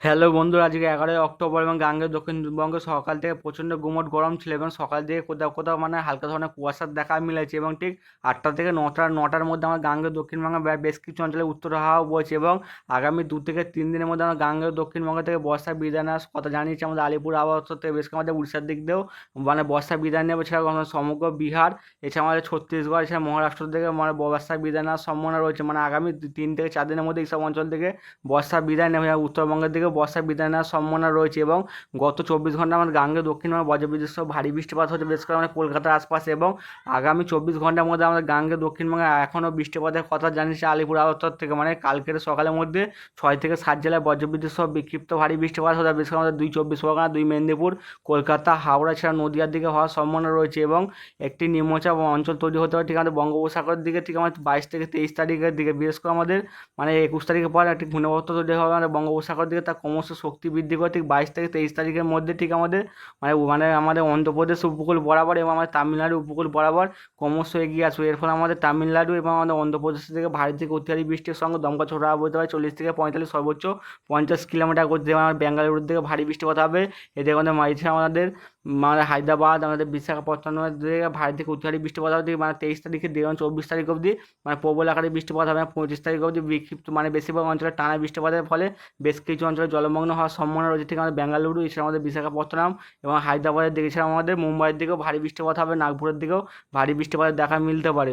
Hello বন্ধুরা, আজকে এগারোই অক্টোবর এবং গাঙ্গেয় দক্ষিণবঙ্গে সকাল থেকে প্রচণ্ড গুমোট গরম ছিল এবং সকাল থেকে কোথাও কোথাও মানে হালকা ধরনের কুয়াশার দেখা মিলেছে এবং ঠিক আটটা থেকে নটা, নটার মধ্যে আমার গাঙ্গেয় দক্ষিণবঙ্গে বেশ কিছু অঞ্চলে উত্তর হাওয়া বইছে এবং আগামী দু থেকে তিন দিনের মধ্যে আমার গাঙ্গেয় দক্ষিণবঙ্গ থেকে বর্ষা বিদায় নেওয়ার কথা জানিয়েছে আমাদের আলিপুর আবহাওয়া থেকে বেশ আমাদের উড়িষ্যার দিক দিয়েও মানে বর্ষা বিদায় নেবে আমাদের সমগ্র বিহার, এছাড়া আমাদের ছত্তিশগড়, এছাড়া মহারাষ্ট্র থেকে মানে বর্ষা বিদায় নেওয়ার সম্ভাবনা রয়েছে। মানে আগামী তিন থেকে চার দিনের মধ্যে এইসব অঞ্চল থেকে বর্ষা বিদায় নেবে উত্তরবঙ্গের দিকে বর্ষা বিদায় নেওয়ার সম্ভাবনা রয়েছে এবং গত চব্বিশ ঘণ্টা আমাদের গাঙ্গে দক্ষিণবঙ্গে বজ্রবিদ্যুৎ সহ ভারী বৃষ্টিপাত হচ্ছে বিশেষ করে আমাদের কলকাতার আশপাশে এবং আগামী চব্বিশ ঘণ্টার মধ্যে আমাদের গাঙ্গে দক্ষিণবঙ্গে এখনও বৃষ্টিপাতের কথা জানিয়েছে আলিপুর আবহাওয়া থেকে মানে কালকের সকালের মধ্যে ছয় থেকে সাত জেলায় বজ্রবিদ্যুৎ সহ বিক্ষিপ্ত ভারী বৃষ্টিপাত হতে বিশেষ করে আমাদের দুই চব্বিশ পরগনা, দুই মেদিনীপুর, কলকাতা, হাওড়া ছাড়া নদীয়ার দিকে হওয়ার সম্ভাবনা রয়েছে এবং একটি নিম্নচাপ অঞ্চল তৈরি হতে পারে ঠিক আমাদের বঙ্গোপসাগরের দিকে ঠিক আমাদের বাইশ থেকে তেইশ তারিখের দিকে, বিশেষ করে আমাদের মানে একুশ তারিখের পর একটি ঘূর্ণাবর্ত তৈরি হবে আমাদের বঙ্গোপসাগর দিকে তার ক্রমশ শক্তি বৃদ্ধি করে ঠিক বাইশ থেকে তেইশ তারিখের মধ্যে ঠিক আমাদের মানে মানে আমাদের অন্ধ্রপ্রদেশ উপকূল বরাবর এবং আমাদের তামিলনাড়ু উপকূল বরাবর ক্রমশ এগিয়ে আসবে। এর ফলে আমাদের তামিলনাড়ু এবং আমাদের অন্ধ্রপ্রদেশ থেকে ভারী থেকে অত্যাধিক বৃষ্টির সঙ্গে দমকা ছোটা হতে পারে চল্লিশ থেকে পঁয়তাল্লিশ, সর্বোচ্চ পঞ্চাশ কিলোমিটার করতে আমার বেঙ্গালুরুর থেকে ভারী বৃষ্টিপাত হবে। এতে আমাদের মাঝে আমাদের মানে হায়দ্রাবাদ, আমাদের বিশাখাপত্তনম দিকে ভারী থেকে অত্যাধিক বৃষ্টিপাত হবে। মানে তেইশ তারিখে দেড় চব্বিশ তারিখ অবধি মানে প্রবল আকারে বৃষ্টিপাত হবে। পঁচিশ তারিখ অবধি বিক্ষিপ্ত মানে বেশিরভাগ অঞ্চলে টানা বৃষ্টিপাতের ফলে বেশ কিছু অঞ্চলে জলমগ্ন হওয়ার সম্ভাবনা রয়েছে। ঠিক আমাদের বেঙ্গালুরু, এছাড়া আমাদের বিশাখাপত্তনম এবং হায়দ্রাবাদের দিকে, এছাড়া আমাদের মুম্বাইয়ের দিকেও ভারী বৃষ্টিপাত হবে। নাগপুরের দিকেও ভারী বৃষ্টিপাতের দেখা মিলতে পারে।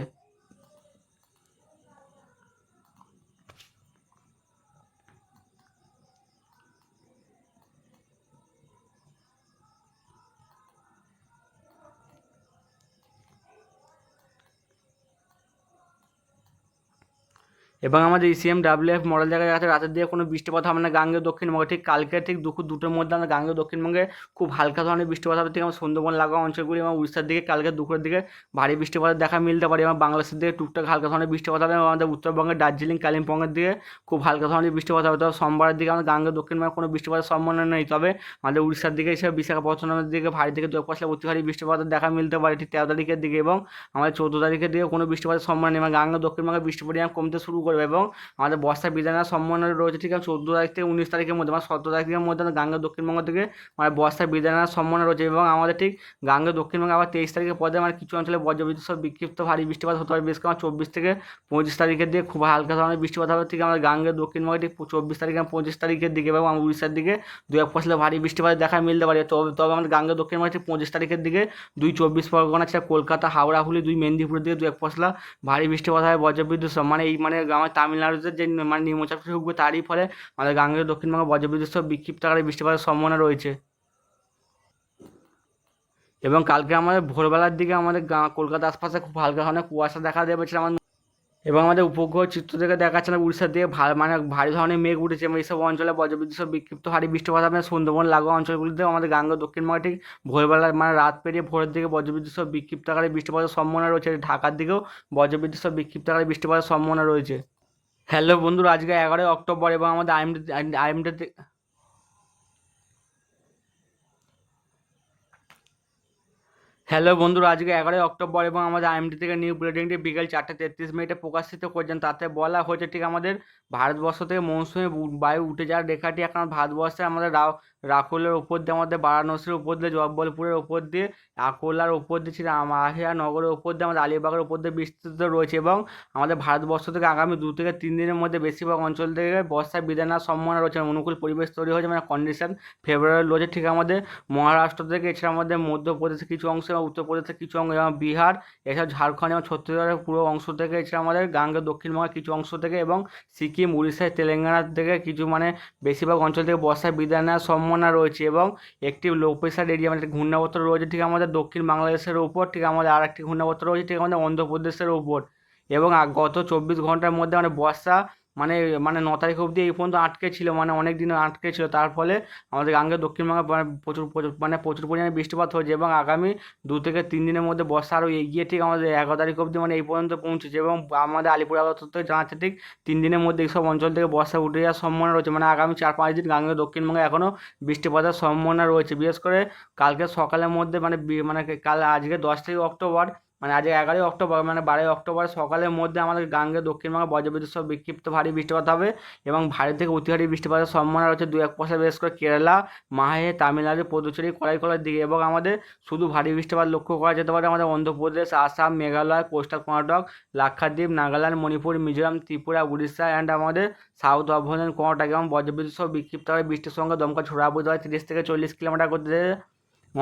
এবং আমাদের ইসিএম ডাব্লিউএফ মডেল দেখা যাচ্ছে রাতের দিকে কোনো বৃষ্টিপাত হবে না, গাঙ্গেয় দক্ষিণবঙ্গে। ঠিক কালকে ঠিক দুপুর দুটোর মধ্যে আমাদের গাঙ্গেয় দক্ষিণবঙ্গে খুব হালকা ধরনের বৃষ্টিপাত হবে। ঠিক আমার সুন্দরবন, লাগোয়া অঞ্চলগুলি এবং উড়িষ্যার দিকে কালকে দুপুরের দিকে ভারী বৃষ্টিপাতের দেখা মিলতে পারে এবং বাংলাদেশের দিকে টুকটাক হালকা ধরনের বৃষ্টিপাত হবে এবং আমাদের উত্তরবঙ্গের দার্জিলিং, কালিম্পংয়ের দিকে খুব হালকা ধরনের বৃষ্টিপাত হবে। তবে সোমবারের দিকে আমাদের গাঙ্গেয় দক্ষিণবঙ্গে কোনো বৃষ্টিপাতের সম্ভাবনা নেই। তবে আমাদের উড়িষ্যার দিকে এসে বিশাখাপত্তনমের দিকে ভারী থেকে দু অতি ভারী বৃষ্টিপাতের দেখা মিলতে পারে। ঠিক তেরো তারিখের দিকে এবং আমাদের চৌদ্দ তারিখের দিকে কোনো বৃষ্টিপাতের সম্ভাবনা নেই। এবং গাঙ্গেয় দক্ষিণবঙ্গে বৃষ্টির পরিমাণ কমতে শুরু করবে এবং আমাদের বর্ষা নেওয়ার সম্ভাবনা রয়েছে ঠিক আছে, চোদ্দ তারিখ থেকে উনিশ তারিখের মধ্যে মানে সতেরো তারিখের মধ্যে গাঙ্গেয় দক্ষিণবঙ্গ থেকে মানে বর্ষা নেওয়ার সম্ভাবনা রয়েছে এবং আমাদের ঠিক গাঙ্গেয় দক্ষিণবঙ্গে আবার তেইশ তারিখের পরে মানে কিছু অঞ্চলে বজ্রবিদ্যুৎ সহ বিক্ষিপ্ত ভারী বৃষ্টিপাত হতে পারে বেশ আমার চব্বিশ থেকে পঁচিশ তারিখের দিকে খুব হালকা ধরনের বৃষ্টিপাত হবে ঠিক আমাদের গাঙ্গেয় দক্ষিণবঙ্গে ঠিক চব্বিশ তারিখ এবং পঁচিশ তারিখের দিকে এবং আমার উড়িষ্যার দিকে দু এক ফসলে ভারী বৃষ্টিপাত দেখা মিলতে পারে। তবে তবে আমাদের গাঙ্গেয় দক্ষিণবঙ্গে ঠিক পঁচিশ তারিখের দিকে দুই চব্বিশ পরগনা ছাড়া কলকাতা, হাওড়া হুলি দুই মেদিনীপুরের দিকে দু এক ফসলা ভারী বৃষ্টিপাত হবে বজ্রবিদ্যুৎ সহ। মানে এই মানে আমার তামিলনাড়ুতে যে মানে নিম্নচাপ ঢুকবে তারই ফলে আমাদের গাঙ্গেয় দক্ষিণবঙ্গে, বজ্রবিদ্যুৎ সহ বিক্ষিপ্ত আকারে বৃষ্টিপাতের সম্ভাবনা রয়েছে। এবং কালকে আমাদের ভোরবেলার দিকে আমাদের কলকাতার আশপাশে খুব হালকা ধরনের কুয়াশা দেখা দেবে আমাদের এবং আমাদের উপগ্রহ চিত্র থেকে দেখাচ্ছে না, উড়িষ্যার দিকে মানে ভারী ধরনের মেঘ উঠেছে এবং এইসব অঞ্চলে বজ্রবিদ্যুৎ সব বিক্ষিপ্ত ভারী বৃষ্টিপাত হবে। সুন্দরবন, লাগোয়া অঞ্চলগুলিতেও আমাদের গাঙ্গেয় দক্ষিণবঙ্গে ঠিক ভোরবেলা মানে রাত পেরিয়ে ভোরের দিকে বজ্রবিদ্যুৎ সব বিক্ষিপ্ত আকারে বৃষ্টিপাতের সম্ভাবনা রয়েছে। ঢাকার দিকেও বজ্রবিদ্যুৎ সব বিক্ষিপ্ত আকারে বৃষ্টিপাতের সম্ভাবনা রয়েছে। হ্যালো বন্ধুরা, আজকে এগারোই অক্টোবর এবং আমাদের আইএমডি আইএমডিতে হ্যালো বন্ধুরা, আজকে এগারোই অক্টোবর এবং আমাদের আইএমডি থেকে নিউ বুলেটিনটি বিকেল চারটে তেত্রিশ মিনিটে প্রকাশিত করছেন। তাতে বলা হয়েছে ঠিক আমাদের ভারতবর্ষ থেকে মৌসুমী বায়ু উঠে যাওয়ার রেখাটি এখন ভারতবর্ষে আমাদের রা রাকুলের উপর দিয়ে, আমাদের বারাণসীর উপর দিয়ে জব্বলপুরের উপর দিয়ে, আকোলার উপর দিয়ে, ছিল, মাহিয়া নগরের উপর দিয়ে, আমাদের আলিবাগের উপর দিয়ে বিস্তৃত রয়েছে এবং আমাদের ভারতবর্ষ থেকে আগামী দু থেকে তিন দিনের মধ্যে বেশিরভাগ অঞ্চল থেকে বর্ষা বিদায় নেওয়ার সম্ভাবনা রয়েছে। অনুকূল পরিবেশ তৈরি হয়েছে মানে কন্ডিশন ফেব্রুয়ারি রয়েছে। ঠিক আমাদের মহারাষ্ট্র থেকে, এছাড়া আমাদের মধ্যপ্রদেশের কিছু অংশ এবং উত্তরপ্রদেশের কিছু অংশ এবং বিহার, এছাড়া ঝাড়খণ্ড এবং ছত্তিশগড়ের পুরো অংশ থেকে, এছাড়া আমাদের গাঙ্গের দক্ষিণবঙ্গের কিছু অংশ থেকে এবং সিকিম উড়িষ্যা তেলেঙ্গানা থেকে কিছু মানে বেশিরভাগ অঞ্চল থেকে বর্ষার বিদায় নেওয়ার সম্ভাবনা রয়েছে এবং একটি লো প্রেশার এরিয়া মানে ঘূর্ণাবর্ত রয়েছে ঠিক আমাদের দক্ষিণ বাংলাদেশের উপর, ঠিক আমাদের আর একটি ঘূর্ণাবর্ত রয়েছে ঠিক আমাদের অন্ধ্রপ্রদেশের উপর এবং গত চব্বিশ ঘণ্টার মধ্যে মানে বর্ষা মানে মানে ন তারিখ অবধি এই পর্যন্ত আটকে ছিল মানে অনেক দিন আটকে ছিল। তার ফলে আমাদের গাঙ্গে দক্ষিণবঙ্গে মানে প্রচুর প্রচুর মানে প্রচুর পরিমাণে বৃষ্টিপাত হয়েছে এবং আগামী দু থেকে তিন দিনের মধ্যে বর্ষা আরও এগিয়ে ঠিক আমাদের এগারো তারিখ অবধি মানে এই পর্যন্ত পৌঁছেছে এবং আমাদের আলিপুর আবহাওয়া থেকে জানাচ্ছে ঠিক তিন দিনের মধ্যে এইসব অঞ্চল থেকে বর্ষা উঠে যাওয়ার সম্ভাবনা রয়েছে। মানে আগামী চার, পাঁচ দিন গাঙ্গে দক্ষিণবঙ্গে এখনও বৃষ্টিপাতের সম্ভাবনা রয়েছে। বিশেষ করে কালকে সকালের মধ্যে মানে মানে কাল আজকে দশ তারিখ অক্টোবর মানে আজ এগারোই অক্টোবর মানে বারোই অক্টোবর সকালের মধ্যে আমাদের গাঙ্গে দক্ষিণবঙ্গে বজ্রবিদ্যুৎ সহ বিক্ষিপ্ত ভারী বৃষ্টিপাত হবে এবং ভারী থেকে অতি ভারী বৃষ্টিপাতের সম্ভাবনা রয়েছে দু এক পয়সা বিশেষ করে কেরালা মাহে তামিলনাড়ু, পুদুচেরি করাইকলার দিকে এবং আমাদের শুধু ভারী বৃষ্টিপাত লক্ষ্য করা যেতে পারে আমাদের অন্ধ্রপ্রদেশ, আসাম, মেঘালয় কোস্টাল কর্ণাটক, লাক্ষাদ্বীপ, নাগাল্যান্ড, মণিপুর, মিজোরাম, ত্রিপুরা, উড়িষ্যা অ্যান্ড আমাদের সাউথ অভ্যন্তরীণ কর্ণাটক এবং বজ্রবিদ্যুৎ সহ বিক্ষিপ্ত ভাবে বৃষ্টির সঙ্গে দমকা ছোড়া হয় তিরিশ থেকে চল্লিশ কিলোমিটার গতিতে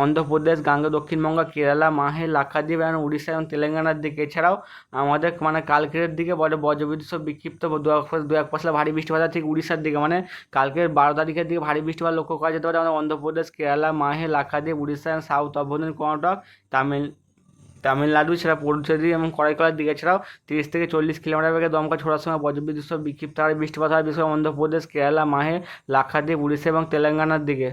অন্ধ্রপ্রদেশ গাঙ্গে, দক্ষিণবঙ্গ, কেরালা, মাহে, লাক্ষাদ্বীপ এবং উড়িষ্যা এবং তেলেঙ্গানার দিকে। এছাড়াও আমাদের মানে কালকের দিকে বলে বজ্রবিদ্যুৎ সহ বিক্ষিপ্ত দু এক দু এক পশলা ভারী বৃষ্টিপাত ঠিক উড়িষ্যার দিকে। মানে কালকের বারো তারিখের দিকে ভারী বৃষ্টিপাত লক্ষ্য করা যেতে পারে। আমাদের অন্ধ্রপ্রদেশ কেরালা, মাহে, লাক্ষাদ্বীপ, উড়িষ্যা এবং সাউথ অভ্যন্তরীণ কর্ণাটক, তামিল তামিলনাড়ু ছাড়া পুডুচেরি এবং করাইকলার দিকে। এছাড়াও তিরিশ থেকে চল্লিশ কিলোমিটার বেগে দমকা ছোড়ার সময় বজ্রবিদ্যুৎ বিক্ষিপ্ত হারে বৃষ্টিপাত হয়। বিশেষ করে অন্ধ্রপ্রদেশ কেরালা, মাহে, লাক্ষাদ্বীপ, উড়িষ্যা এবং তেলেঙ্গানার দিকে।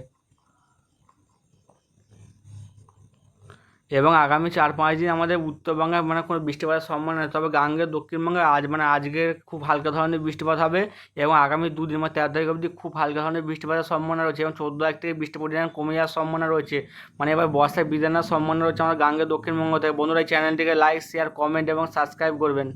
এবং আগামী চার পাঁচ দিন আমাদের উত্তরবঙ্গে মানে কোনো বৃষ্টিপাতের সম্ভাবনা নেই। তবে গাঙ্গের দক্ষিণবঙ্গে আজ মানে আজকে খুব হালকা ধরনের বৃষ্টিপাত হবে এবং আগামী দুদিন মানে তেরো তারিখ অবধি খুব হালকা ধরনের বৃষ্টিপাতের সম্ভাবনা রয়েছে এবং চোদ্দ এক থেকে বৃষ্টি পরিমাণ কমে যাওয়ার সম্ভাবনা রয়েছে। মানে এবার বর্ষায় বিদায় নেওয়ার সম্ভাবনা রয়েছে আমার গাঙ্গে দক্ষিণবঙ্গ থেকে। বন্ধুরা চ্যানেলটিকে লাইক শেয়ার কমেন্ট এবং সাবস্ক্রাইব করবেন।